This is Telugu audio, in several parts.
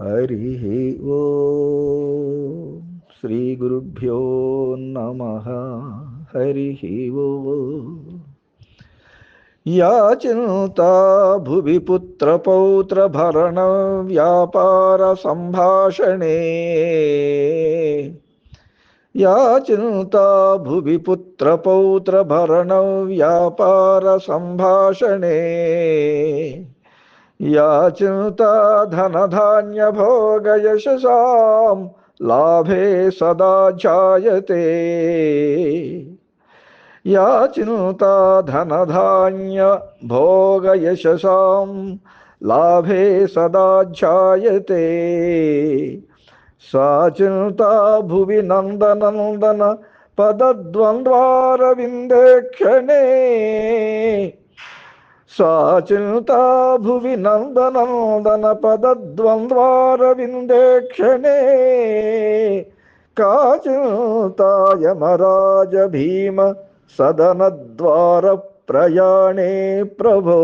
హరి ఓ శ్రీ గురుభ్యో నమ హరి ఓ యాచింతా భువి పుత్రపౌత్రభరణ వ్యాపార సంభాషణే యాచింతా భువి याचिन्ता धनधान्यभोगयशसां लाभे सदा जायते। याचिन्ता धनधान्यभोगयशसां लाभे सदा जायते। सा चिन्ता भुवि नन्दनन्दन पदद्वन्द्वारविन्देक्षणे సాచింతా భువి నందనందన పదద్వంద్వారవిందే క్షణే. సా భువి నందనందన పదద్వంద్వారవిందే క్షణే కాచింతాయమరాజ భీమ సదనద్వార ప్రయాణే ప్రభో.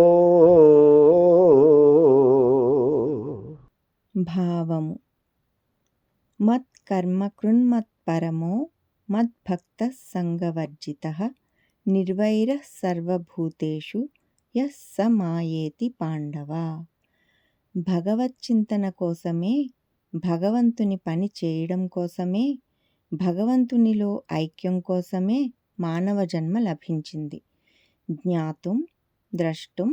భావము. మత్కర్మ కృన్మత్పరమో మద్భక్త సంగవర్జిత నిర్వైర సర్వభూతేషు యస్ స మాయేతి పాండవ. భగవచ్చింతన కోసమే భగవంతుని పని చేయడం కోసమే భగవంతునిలో ఐక్యం కోసమే మానవ జన్మ లభించింది. జ్ఞాతుం ద్రష్టుం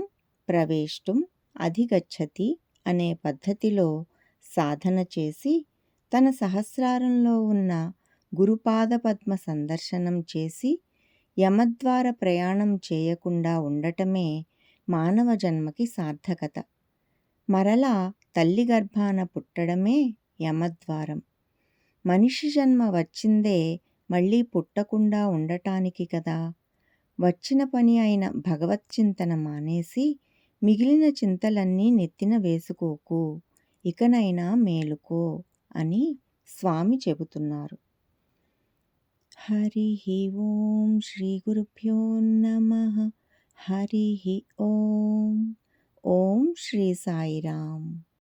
ప్రవేష్టుం అధిగచ్చతి అనే పద్ధతిలో సాధన చేసి తన సహస్రారంలో ఉన్న గురుపాదపద్మ సందర్శనం చేసి యమద్వార ప్రయాణం చేయకుండా ఉండటమే మానవ జన్మకి సార్థకత. మరలా తల్లి గర్భాన పుట్టడమే యమద్వారం. మనిషి జన్మ వచ్చిందే మళ్ళీ పుట్టకుండా ఉండటానికి కదా. వచ్చిన పని అయిన భగవచ్చింతన మానేసి మిగిలిన చింతలన్నీ నెత్తిన వేసుకోకు ఇకనైనా మేలుకో అని స్వామి చెబుతున్నారు. హరి ఓం శ్రీ గురుభ్యో నమ. హరి ఓం ఓం శ్రీ సాయిరామ్